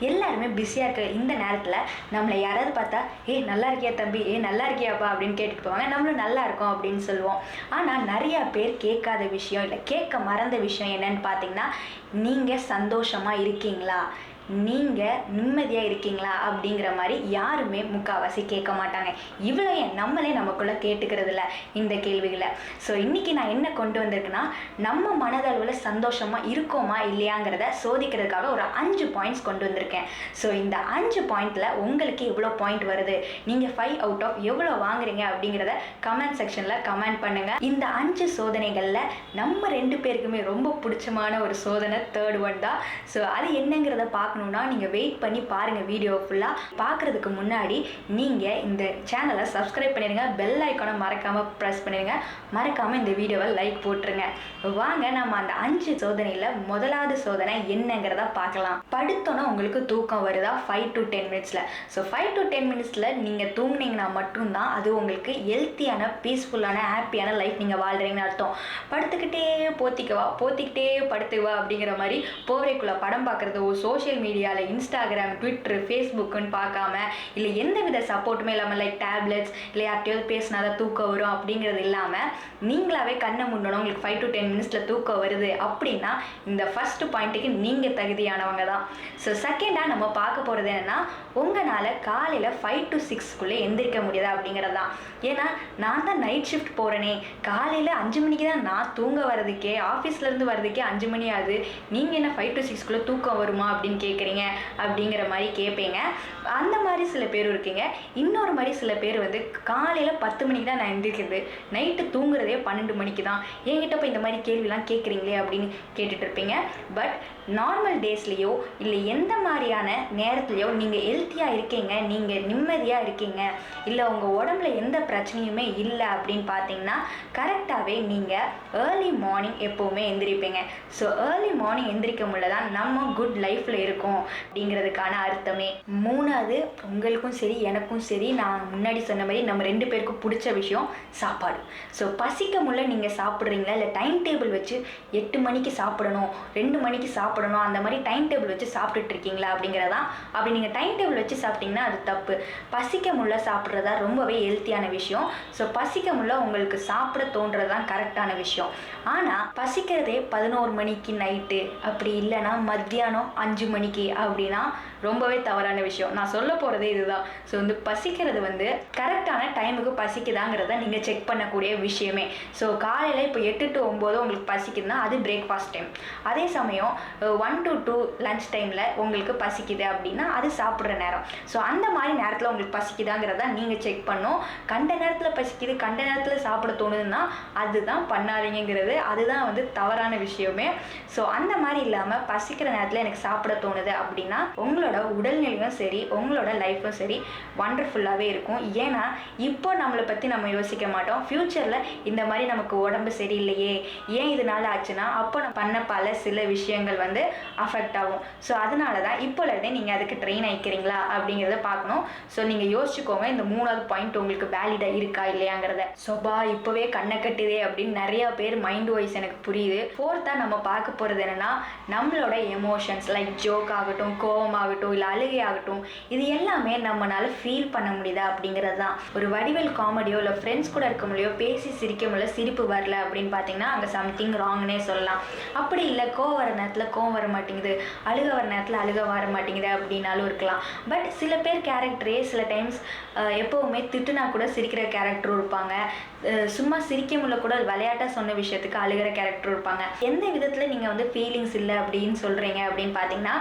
எல்லாருமே பிஸியாக இருக்கிற இந்த நேரத்தில் நம்மளை யாராவது பார்த்தா ஏ நல்லா இருக்கியா தம்பி? ஏ நல்லா இருக்கியாப்பா? அப்படின்னு கேட்டுட்டு போவாங்க. நம்மளும் நல்லா இருக்கோம் அப்படின்னு சொல்லுவோம். ஆனால் நிறையா பேர் கேட்காத விஷயம் இல்லை கேட்க மறந்த விஷயம் என்னன்னு பார்த்தீங்கன்னா நீங்கள் சந்தோஷமாக இருக்கீங்களா? நீங்கள் நிம்மதியாக இருக்கீங்களா அப்படிங்கிற மாதிரி யாருமே முக்கால்வாசி கேட்க மாட்டாங்க. இவ்வளோ ஏன் நம்மளே நமக்குள்ளே கேட்டுக்கிறது இல்லை இந்த கேள்விகளை. ஸோ இன்றைக்கி நான் என்ன கொண்டு வந்திருக்கேன்னா நம்ம மனதளவில் சந்தோஷமாக இருக்கோமா இல்லையாங்கிறத சோதிக்கிறதுக்காக ஒரு அஞ்சு பாயிண்ட்ஸ் கொண்டு வந்திருக்கேன். ஸோ இந்த அஞ்சு பாயிண்ட்டில் உங்களுக்கு எவ்வளோ பாயிண்ட் வருது? நீங்கள் ஃபைவ் அவுட் ஆஃப் எவ்வளோ வாங்குறீங்க அப்படிங்கிறத கமெண்ட் செக்ஷனில் கமெண்ட் பண்ணுங்கள் இந்த அஞ்சு சோதனைகளில் நம்ம ரெண்டு பேருக்குமே ரொம்ப பிடிச்சமான ஒரு சோதனை தேர்ட் ஒன் தான். ஸோ அது என்னங்கிறத பார்க்கணுன்னா நீங்கள் வெயிட் பண்ணி பாருங்கள் வீடியோ ஃபுல்லாக பார்க்குறதுக்கு முன்னாடி நீங்கள் இந்த சேனலை சப்ஸ்கிரைப் பண்ணிடுங்க பெல் ஐக்கானை மறக்காமல் ப்ரெஸ் பண்ணிடுங்க மறக்காமல் இந்த வீடியோவை லைக் போட்டுருங்க. வாங்க நம்ம அந்த அஞ்சு சோதனையில் முதலாவது சோதனை என்னங்கிறத பார்க்கலாம். படுத்தோன்னா உங்களுக்கு தூக்கம் வருதா? ஃபைவ் டு டென் மினிட்ஸில் ஸோ ஃபைவ் டு டென் மினிட்ஸில் நீங்கள் தூங்குனீங்கன்னா மட்டும்தான் அது உங்களுக்கு ஹெல்த்தியான பீஸ்ஃபுல்லான ஹாப்பியான லைஃப் நீங்கள் வாழ்கிறீங்கன்னு அர்த்தம். படுத்துக்கிட்டே போத்திக்கவா? போத்திக்கிட்டே படுத்துவா அப்படிங்கிற மாதிரி போவரைக்குள்ளே படம் பார்க்குறது ஒரு சோஷியல் மீடியாவில் இன்ஸ்டாகிராம் ட்விட்டர் ஃபேஸ்புக்குன்னு பார்க்காம இல்லை எந்த வித சப்போர்ட்டுமே இல்லாமல் லைக் டேப்லெட்ஸ் இல்லை யார்கிட்டயாவது பேசினா தான் தூக்கம் வரும் அப்படிங்கிறது இல்லாமல் நீங்களாவே கண்ணை முன்னணும் உங்களுக்கு ஃபைவ் டு டென் மினிட்ஸில் தூக்கம் வருது அப்படின்னா இந்த ஃபர்ஸ்ட் பாயிண்ட்டுக்கு நீங்கள் தகுதியானவங்க தான். ஸோ செகண்டாக நம்ம பார்க்க போகிறது என்னென்னா உங்களால் காலையில் ஃபைவ் டு சிக்ஸ்க்குள்ளே எந்திரிக்க முடியாது அப்படிங்கிறது தான். ஏன்னா நான் தான் நைட் ஷிஃப்ட் போகிறேனே காலையில் அஞ்சு மணிக்கு தான் நான் தூங்க வர்றதுக்கே ஆஃபீஸ்லேருந்து வர்றதுக்கே அஞ்சு மணி ஆகுது. நீங்கள் என்ன ஃபைவ் டு சிக்ஸ்க்குள்ளே தூக்கம் வருமா அப்படின்னு கேட்குறீங்க அப்படிங்கிற மாதிரி கேட்பீங்க அந்த மாதிரி சில பேர் இருக்கீங்க. இன்னொரு மாதிரி சில பேர் வந்து காலையில் பத்து மணிக்கு தான் நான் எந்திரிக்கிறது. நைட்டு தூங்குறதே பன்னெண்டு மணிக்கு தான். என்கிட்ட இப்போ இந்த மாதிரி கேள்விலாம் கேட்குறீங்களே அப்படின்னு கேட்டுட்டு இருப்பீங்க. பட் நார்மல் டேஸ்லேயோ இல்லை எந்த மாதிரியான நேரத்துலையோ நீங்கள் ஹெல்த்தியாக இருக்கீங்க நீங்கள் நிம்மதியாக இருக்கீங்க இல்லை உங்கள் உடம்புல எந்த பிரச்சனையுமே இல்லை அப்படின்னு பார்த்தீங்கன்னா கரெக்டாகவே நீங்கள் ஏர்லி மார்னிங் எப்போவுமே எந்திரிப்பீங்க. ஸோ ஏர்லி மார்னிங் எந்திரிக்க முடியல தான் நம்ம குட் லைஃப்பில் இருக்கோம் அப்படிங்கிறதுக்கான அர்த்தமே. மூணாவது உங்களுக்கும் சரி எனக்கும் சரி நான் முன்னாடி சொன்ன மாதிரி நம்ம ரெண்டு பேருக்கும் பிடிச்ச விஷயம் சாப்பாடு. ஸோ பசிக்க முடியல நீங்கள் சாப்பிட்றீங்களா? இல்லை டைம் டேபிள் வச்சு எட்டு மணிக்கு சாப்பிடணும் ரெண்டு மணிக்கு சாப்பிடணும் அந்த மாதிரி டைம் டேபிள் வச்சு சாப்பிட்டுட்டு இருக்கீங்களா அப்படிங்கிறதான் அப்படி நீங்கள் டைம் டேபிள் வச்சு சாப்பிட்டீங்கன்னா அது தப்பு. பசிக்க முள்ள சாப்பிட்றதா ரொம்பவே ஹெல்த்தியான விஷயம். ஸோ பசிக்க முள்ள உங்களுக்கு சாப்பிட தோன்றது தான் கரெக்டான விஷயம். ஆனால் பசிக்கிறதே பதினோரு மணிக்கு நைட்டு அப்படி இல்லைன்னா மத்தியானம் அஞ்சு மணிக்கு அப்படின்னா ரொம்பவே தவறான விஷயம். நான் சொல்ல போகிறதே இதுதான். ஸோ வந்து பசிக்கிறது வந்து கரெக்டான டைமுக்கு பசிக்குதாங்கிறத நீங்கள் செக் பண்ணக்கூடிய விஷயமே. ஸோ காலையில் இப்போ எட்டு டு ஒம்பது உங்களுக்கு பசிக்குதுன்னா அது பிரேக்ஃபாஸ்ட் டைம் அதே சமயம் ஒன் டு டூ லஞ்ச் டைமில் உங்களுக்கு பசிக்குது அப்படின்னா அது சாப்பிட்ற நேரம். ஸோ அந்த மாதிரி நேரத்தில் உங்களுக்கு பசிக்குதாங்கிறத நீங்கள் செக் பண்ணும். கண்ட நேரத்தில் பசிக்குது கண்ட நேரத்தில் சாப்பிட தோணுதுன்னா அதுதான் பண்ணாதீங்கிறது அதுதான் வந்து தவறான விஷயமே. ஸோ அந்த மாதிரி இல்லாமல் பசிக்கிற நேரத்தில் எனக்கு சாப்பிட தோணுது அப்படின்னா உங்களோட உடல்நிலையும் சரி உங்களோட லைஃப்பும் சரி ஒண்டர்ஃபுல்லாகவே இருக்கும். ஏன்னா இப்போ நம்மளை பற்றி நம்ம யோசிக்க மாட்டோம். ஃப்யூச்சரில் இந்த மாதிரி நமக்கு உடம்பு சரியில்லையே. ஏன் இதனால ஆச்சுன்னா அப்போ நம்ம பண்ண பல சில விஷயங்கள் வந்து அஃபெக்ட் ஆகும். ஸோ அதனால தான் இப்போலேருந்தே நீங்கள் அதுக்கு ட்ரெயின் ஆகிக்கிறீங்களா அப்படிங்கிறத பார்க்கணும். ஸோ நீங்கள் யோசிச்சுக்கோங்க இந்த மூணாவது பாயிண்ட் உங்களுக்கு வேலிடாக இருக்கா இல்லையாங்கிறத. சொபா இப்போவே கண்ணை கட்டுதே அப்படின்னு நிறையா பேர் மைண்ட் வைஸ் எனக்கு புரியுது. ஃபோர்த்தாக நம்ம பார்க்க போகிறது என்னென்னா நம்மளோட எமோஷன்ஸ் லைக் ஜோக் ஆகட்டும் கோவம் ஆகட்டும் ஆகட்டும் இல்லை அழுகை ஆகட்டும் இது எல்லாமே நம்மளால ஃபீல் பண்ண முடியுதா அப்படிங்கிறது தான் ஒரு வடிவல் காமெடியோ இல்லை ஃப்ரெண்ட்ஸ் கூட இருக்க முடியோ பேசி சிரிக்க முடியல சிரிப்பு வரல அப்படின்னு பார்த்தீங்கன்னா அங்கே சம்திங் ராங்னே சொல்லலாம். அப்படி இல்லை கோவம் வர நேரத்தில் கோவம் வர மாட்டேங்குது அழுக வர நேரத்தில் அழுக வர மாட்டேங்குது அப்படின்னாலும் இருக்கலாம். பட் சில பேர் கேரக்டரே சில டைம்ஸ் எப்போவுமே திட்டுனா கூட சிரிக்கிற கேரக்டரும் இருப்பாங்க. சும்மா சிரிக்க முடியல கூட விளையாட்டாக சொன்ன விஷயத்துக்கு அழுகிற கேரக்டரும் இருப்பாங்க. எந்த விதத்தில் நீங்கள் வந்து ஃபீலிங்ஸ் இல்லை அப்படின்னு சொல்கிறீங்க அப்படின்னு பார்த்தீங்கன்னா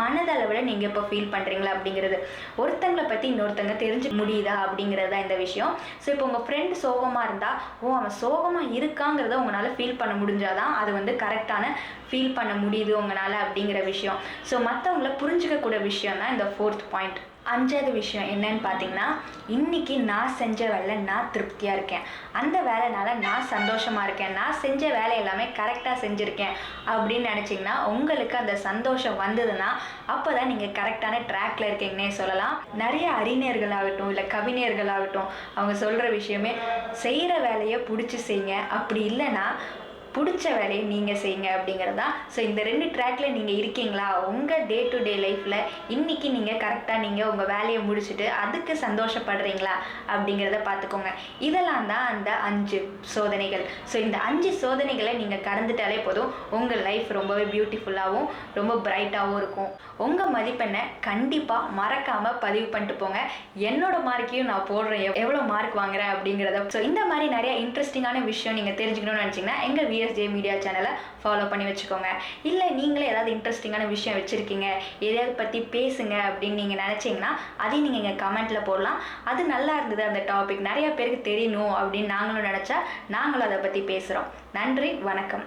மனதளவில் நீங்கள் இப்போ ஃபீல் பண்ணுறீங்களா அப்படிங்கிறது. ஒருத்தங்களை பற்றி இன்னொருத்தங்க தெரிஞ்சு முடியுதா அப்படிங்கிறது தான் இந்த விஷயம். ஸோ இப்போ உங்கள் ஃப்ரெண்ட் சோகமாக இருந்தால் ஓ அவன் சோகமாக இருக்காங்கிறத உங்களால் ஃபீல் பண்ண முடிஞ்சாதான் அது வந்து கரெக்டான ஃபீல் பண்ண முடியுது உங்களால் அப்படிங்கிற விஷயம். ஸோ மற்றவங்கள புரிஞ்சுக்கக்கூடிய விஷயம் தான் இந்த ஃபோர்த் பாயிண்ட் அஞ்சாவது விஷயம் என்னன்னு பார்த்தீங்கன்னா இன்னைக்கு நான் செஞ்ச வேலை நான் திருப்தியாக இருக்கேன். அந்த வேலைனால நான் சந்தோஷமாக இருக்கேன். நான் செஞ்ச வேலை எல்லாமே கரெக்டாக செஞ்சுருக்கேன் அப்படின்னு நினச்சிங்கன்னா உங்களுக்கு அந்த சந்தோஷம் வந்ததுன்னா அப்போ தான் நீங்கள் கரெக்டான ட்ராக்ல இருக்கீங்கன்னே சொல்லலாம். நிறைய அறிஞர்களாகட்டும் இல்லை கவிஞர்களாகட்டும் அவங்க சொல்கிற விஷயமே செய்கிற வேலையை பிடிச்சி செய்யுங்க. அப்படி இல்லைன்னா பிடிச்ச வேலையை நீங்கள் செய்யுங்க அப்படிங்கிறது. தான் ஸோ இந்த ரெண்டு ட்ராக்ல நீங்கள் இருக்கீங்களா? உங்கள் டே டு டே லைஃப்பில் இன்னைக்கு நீங்கள் கரெக்டாக நீங்கள் உங்கள் வேலையை முடிச்சுட்டு அதுக்கு சந்தோஷப்படுறீங்களா? அப்படிங்கிறத பார்த்துக்கோங்க இதெல்லாம் தான் அந்த அஞ்சு சோதனைகள். ஸோ இந்த அஞ்சு சோதனைகளை நீங்கள் கடந்துட்டாலே போதும். உங்கள் லைஃப் ரொம்பவே பியூட்டிஃபுல்லாகவும் ரொம்ப பிரைட்டாகவும் இருக்கும். உங்கள் மதிப்பெண்ணை கண்டிப்பாக மறக்காமல் பதிவு பண்ணிட்டு போங்க. என்னோட மார்க்கையும் நான் போடுறேன். எவ்- எவ்வளோ மார்க் வாங்குறேன் அப்படிங்கிறத. ஸோ இந்த மாதிரி நிறைய இன்ட்ரெஸ்டிங்கான விஷயம் நீங்கள் தெரிஞ்சுக்கணும்னு நினச்சிங்கன்னா எங்கள் டிஎஸ்ஜே மீடியா சேனலை ஃபாலோ பண்ணி வச்சுக்கோங்க. இல்லை நீங்களே ஏதாவது இன்ட்ரெஸ்டிங்கான விஷயம் வச்சுருக்கீங்க எதையாவது பற்றி பேசுங்க அப்படின்னு நீங்கள் நினச்சிங்கன்னா அதையும் நீங்கள் எங்கள் கமெண்ட்டில் போடலாம். அது நல்லா இருந்தது அந்த டாபிக் நிறைய பேருக்கு தெரியணும் அப்படின்னு நாங்களும் நினச்சா நாங்களும் அதை பற்றி பேசுகிறோம் நன்றி வணக்கம்.